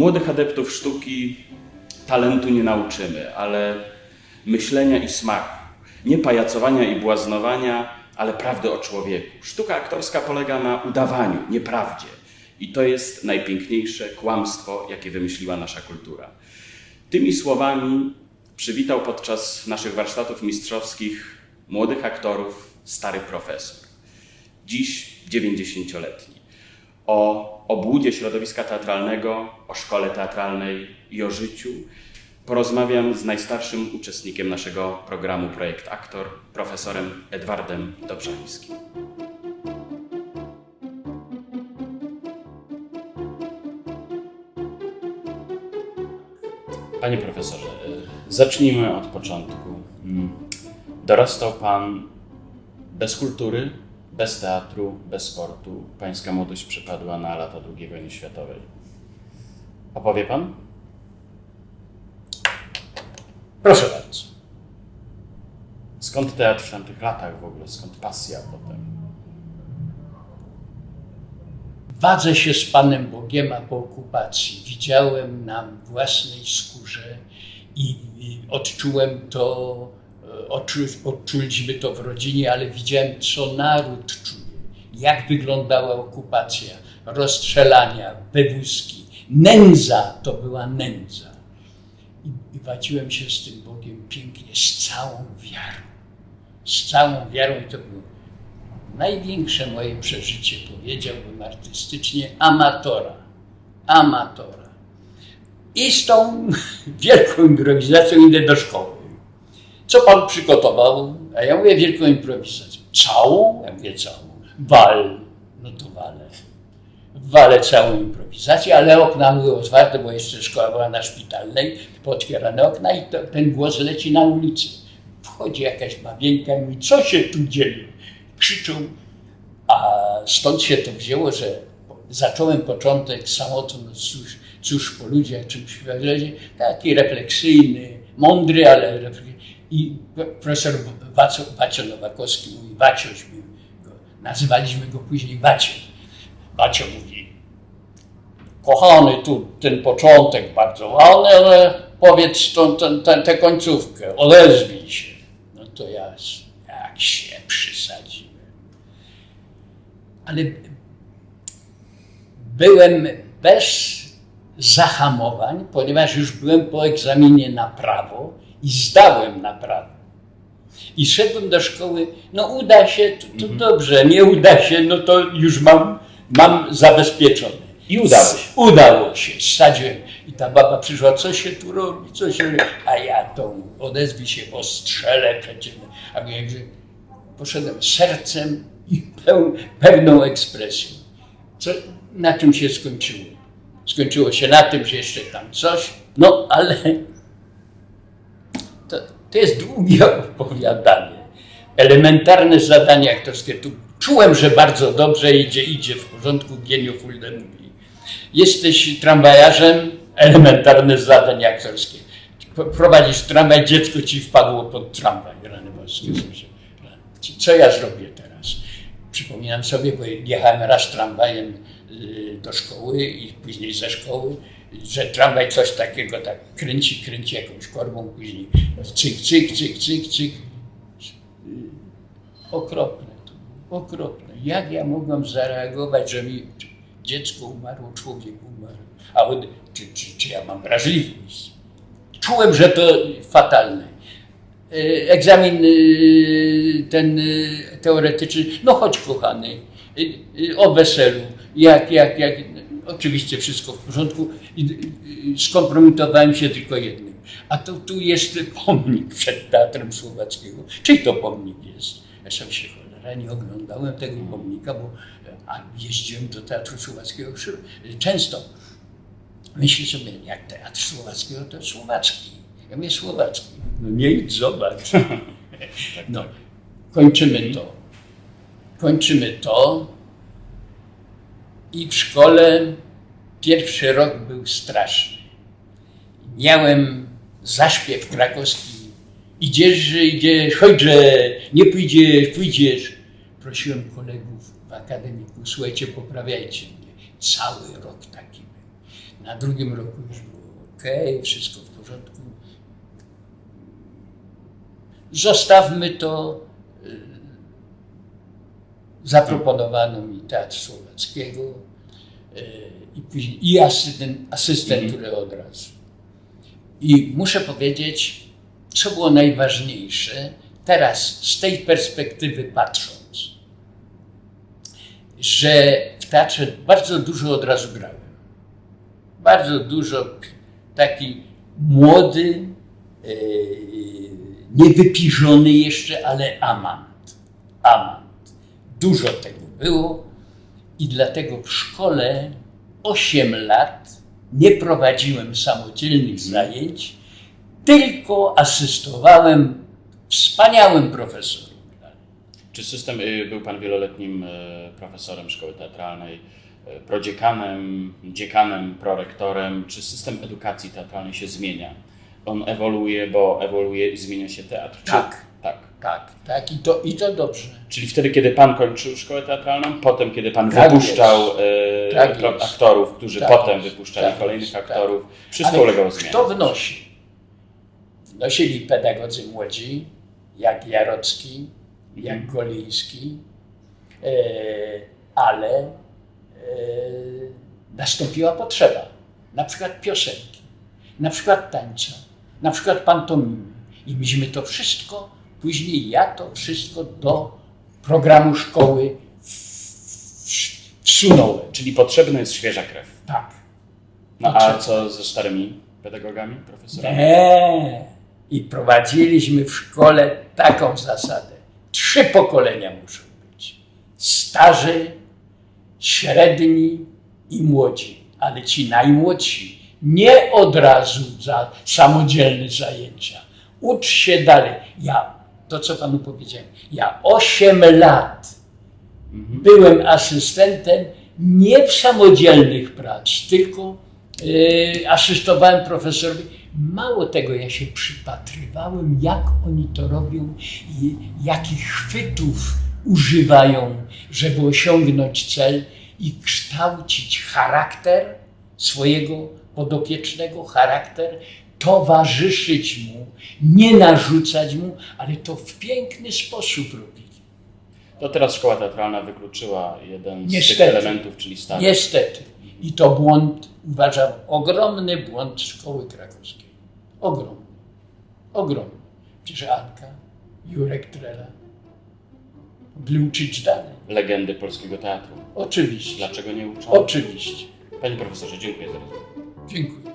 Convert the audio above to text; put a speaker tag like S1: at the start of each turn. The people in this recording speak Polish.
S1: Młodych adeptów sztuki talentu nie nauczymy, ale myślenia i smaku. Nie pajacowania i błaznowania, ale prawdy o człowieku. Sztuka aktorska polega na udawaniu, nieprawdzie. I to jest najpiękniejsze kłamstwo, jakie wymyśliła nasza kultura. Tymi słowami przywitał podczas naszych warsztatów mistrzowskich młodych aktorów stary profesor. Dziś 90-letni. O obłudzie środowiska teatralnego, o szkole teatralnej i o życiu porozmawiam z najstarszym uczestnikiem naszego programu Projekt Aktor, profesorem Edwardem Dobrzańskim. Panie profesorze, zacznijmy od początku. Mm, Dorastał pan bez kultury, bez teatru, bez sportu. Pańska młodość przypadła na lata II wojny światowej. Opowie pan?
S2: Proszę bardzo.
S1: Skąd teatr w tamtych latach w ogóle? Skąd pasja potem?
S2: Wadzę się z Panem Bogiem, a po okupacji widziałem na własnej skórze i, i odczułem to, odczu, odczuliśmy to w rodzinie, ale widziałem, co naród czuje, jak wyglądała okupacja, rozstrzelania, wywózki. Nędza to była nędza. I, I się z tym Bogiem pięknie, z całą wiarą. Z całą wiarą i to było największe moje przeżycie, powiedziałbym artystycznie, amatora. Amatora. I z tą wielką improwizacją idę do szkoły. Co pan przygotował? A ja mówię wielką improwizację. Całą? Ja mówię całą. Wal. No to walę. Walę całą improwizację, ale okna były otwarte, bo jeszcze szkoła była na szpitalnej, pootwierane okna i to, ten głos leci na ulicy. Wchodzi jakaś babienka i mówi, co się tu dzieje? Krzyczą, a stąd się to wzięło, że zacząłem początek samotny, cóż, cóż po ludziach, czym śpiewać, taki refleksyjny, mądry, ale. I profesor Wacio, Nowakowski mówi, Wacioś, go, nazywaliśmy go później Wacio. Wacio mówi, kochany, tu ten początek bardzo ładny, ale powiedz tą, tę- tę- tę końcówkę, odezwij się. No to ja jak się przysadziłem. Ale byłem bez zahamowań, ponieważ już byłem po egzaminie na prawo i zdałem na prawo. I szedłem do szkoły, no uda się, to, to dobrze, nie uda się, no to już mam, mam zabezpieczone.
S1: I udało się.
S2: Udało się, sadziłem. I ta baba przyszła, co się tu robi, co się robi? A ja to odezwij się, bo strzelę przecież. A że poszedłem sercem i peł, pełną ekspresją. Co, na czym się skończyło? Skończyło się na tym, że jeszcze tam coś, no ale to, to jest długie opowiadanie. Elementarne zadanie aktorskie. Tu czułem, że bardzo dobrze idzie, idzie w porządku. Genio Fulde mówi. Jesteś tramwajarzem, elementarne zadanie aktorskie. Prowadzisz tramwaj, dziecko ci wpadło pod tramwaj, rany boskie. Co ja zrobię teraz? Przypominam sobie, bo jechałem raz tramwajem do szkoły i później ze szkoły, że tramwaj coś takiego tak kręci, kręci jakąś korbą, później cyk, cyk, cyk, cyk, cyk. Okropne to było, okropne. Jak ja mogłem zareagować, że mi dziecko umarło, człowiek umarł, a on, czy, czy, czy ja mam wrażliwość? Czułem, że to fatalne. E, Egzamin ten teoretyczny, no chodź kochany, o weselu, jak, jak, jak, oczywiście wszystko w porządku i i skompromitowałem się tylko jednym. A to tu jest pomnik przed Teatrem Słowackiego. Czyj to pomnik jest? Ja sam się cholera nie oglądałem tego pomnika, bo a jeździłem do Teatru Słowackiego często. Myślę sobie, jak Teatr Słowackiego, to Słowacki. Ja mówię Słowacki. No nie idź, zobacz. No, kończymy to. Kończymy to. I w szkole pierwszy rok był straszny. Miałem zaśpiew krakowski. Idziesz, idziesz, chodźże, nie pójdziesz, pójdziesz. Prosiłem kolegów w akademiku, słuchajcie, poprawiajcie mnie. Cały rok taki był. Na drugim roku już było ok, wszystko w porządku. Zostawmy to. Y, Zaproponowano mi Teatr Słowackiego y, i później i asystent, asystenturę od razu. I muszę powiedzieć, co było najważniejsze, teraz z tej perspektywy patrząc, że w teatrze bardzo dużo od razu grałem. Bardzo dużo taki młody, e, niewypiżony jeszcze, ale amant. Amant. Dużo tego było i dlatego w szkole 8 lat nie prowadziłem samodzielnych zajęć, tylko asystowałem wspaniałym profesorom.
S1: Czy system, y, był Pan wieloletnim y, profesorem szkoły teatralnej, y, prodziekanem, dziekanem, prorektorem? Czy system edukacji teatralnej się zmienia? On ewoluuje, bo ewoluuje i zmienia się teatr? Czy-
S2: Tak.
S1: Tak.
S2: Tak, i to, i to dobrze.
S1: Czyli wtedy, kiedy Pan kończył szkołę teatralną, potem, kiedy Pan
S2: Tak
S1: wypuszczał y,
S2: Tak
S1: aktorów, którzy
S2: Tak
S1: potem
S2: jest.
S1: wypuszczali
S2: Tak
S1: kolejnych
S2: jest. Tak.
S1: aktorów, wszystko
S2: Ale
S1: ulegało zmianie.
S2: Kto wnosi? Wnosili pedagodzy młodzi, jak Jarocki, jak Goliński, e, ale e, nastąpiła potrzeba. Na przykład piosenki, na przykład tańca, na przykład pantomimy. I myśmy to wszystko, później ja to wszystko do programu szkoły wsunąłem.
S1: Czyli potrzebna jest świeża krew.
S2: Tak.
S1: No a co ze starymi pedagogami, profesorami?
S2: Nie. I prowadziliśmy w szkole taką zasadę. Trzy pokolenia muszą być. Starzy, średni i młodzi. Ale ci najmłodsi nie od razu za samodzielne zajęcia. Ucz się dalej. Ja, to co panu powiedziałem, ja 8 lat byłem asystentem nie w samodzielnych prac, tylko yy, asystowałem profesorowi. Mało tego, ja się przypatrywałem, jak oni to robią i jakich chwytów używają, żeby osiągnąć cel i kształcić charakter swojego podopiecznego, charakter, towarzyszyć mu, nie narzucać mu, ale to w piękny sposób robili.
S1: To teraz szkoła teatralna wykluczyła jeden z
S2: Niestety.
S1: tych elementów, czyli stary.
S2: Niestety. I to błąd, uważam, ogromny błąd szkoły krakowskiej. Ogromny. Ogromny. Przecież Anka, Jurek Trela mogli uczyć dalej.
S1: Legendy polskiego teatru.
S2: Oczywiście.
S1: Dlaczego nie uczą?
S2: Oczywiście.
S1: Panie profesorze, dziękuję za rozmowę.
S2: Dziękuję.